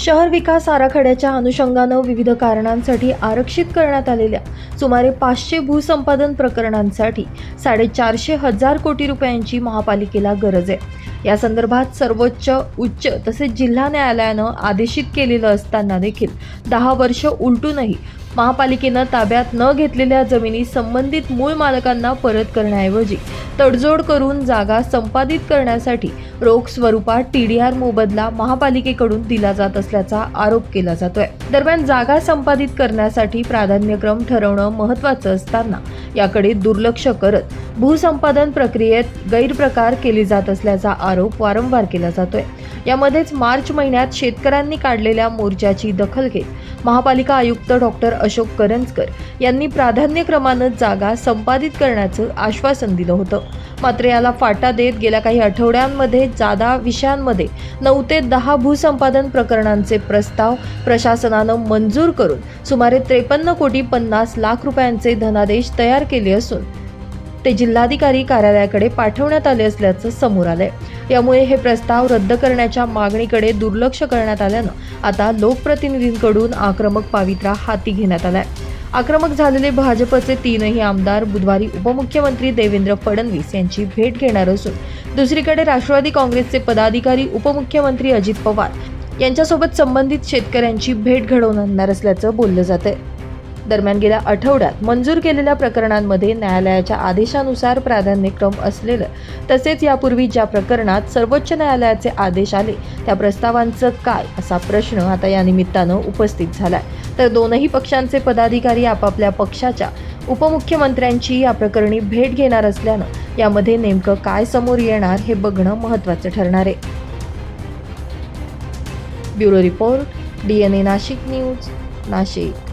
शहर विकास आराखड्याच्या अनुषंगानं विविध कारणांसाठी आरक्षित करण्यात आलेल्या सुमारे पाचशे भूसंपादन प्रकरणांसाठी साडेचारशे हजार कोटी रुपयांची महापालिकेला गरज आहे. या संदर्भात सर्वोच्च उच्च तसेच जिल्हा न्यायालयानं आदेशित केलेलं असताना देखील दहा वर्ष उलटूनही महापालिकेनं ताब्यात न घेतलेल्या जमिनी संबंधित मूळ मालकांना परत करण्याऐवजी तडजोड करून जागा संपादित करण्यासाठी रोख स्वरूपात टीडीआर मोबदला महापालिकेकडून दिला जात असल्याचा आरोप केला जातोय. दरम्यान जागा संपादित करण्यासाठी प्राधान्यक्रम ठरवणं महत्वाचं असताना याकडे दुर्लक्ष करत भूसंपादन प्रक्रियेत गैरप्रकार केले जात असल्याचा आरोप वारंवार केला जातोय. यामध्येच मार्च महिन्यात शेतकऱ्यांनी काढलेल्या मोर्चाची दखल घेत महापालिका आयुक्त डॉक्टर अशोक करंजकर यांनी प्राधान्यक्रमानं जागा संपादित करण्याचं आश्वासन दिलं होतं. मात्र याला फाटा देत गेल्या काही आठवड्यांमध्ये जादा विषयांमध्ये नऊ ते दहा भूसंपादन प्रकरणांचे प्रस्ताव प्रशासनानं मंजूर करून सुमारे त्रेपन्न कोटी पन्नास लाख रुपयांचे धनादेश तयार केले असून ते जिल्हाधिकारी कार्यालयाकडे पाठवण्यात आले असल्याचं समोर आलंय. यामुळे हे प्रस्ताव रद्द करण्याच्या मागणीकडे दुर्लक्ष करण्यात आल्यानं आता लोकप्रतिनिधींकडून आक्रमक पावित्रा हाती घेण्यात आलाय. आक्रमक झालेले भाजपचे तीनही आमदार बुधवारी उपमुख्यमंत्री देवेंद्र फडणवीस यांची भेट घेणार असून दुसरीकडे राष्ट्रवादी काँग्रेसचे पदाधिकारी उपमुख्यमंत्री अजित पवार यांच्यासोबत संबंधित शेतकऱ्यांची भेट घडवून आणणार असल्याचं बोललं जात आहे दरम्यान गेल्या आठवड्यात मंजूर केलेल्या प्रकरणांमध्ये न्यायालयाच्या आदेशानुसार प्राधान्यक्रम असलेलं तसेच यापूर्वी ज्या प्रकरणात सर्वोच्च न्यायालयाचे आदेश आले त्या प्रस्तावांचं काय असा प्रश्न आता या निमित्तानं उपस्थित झालाय. तर दोनही पक्षांचे पदाधिकारी आपापल्या पक्षाच्या उपमुख्यमंत्र्यांची या प्रकरणी भेट घेणार असल्यानं यामध्ये नेमकं काय समोर येणार हे बघणं महत्त्वाचं ठरणार आहे. Bureau report DNA Nashik news Nashik.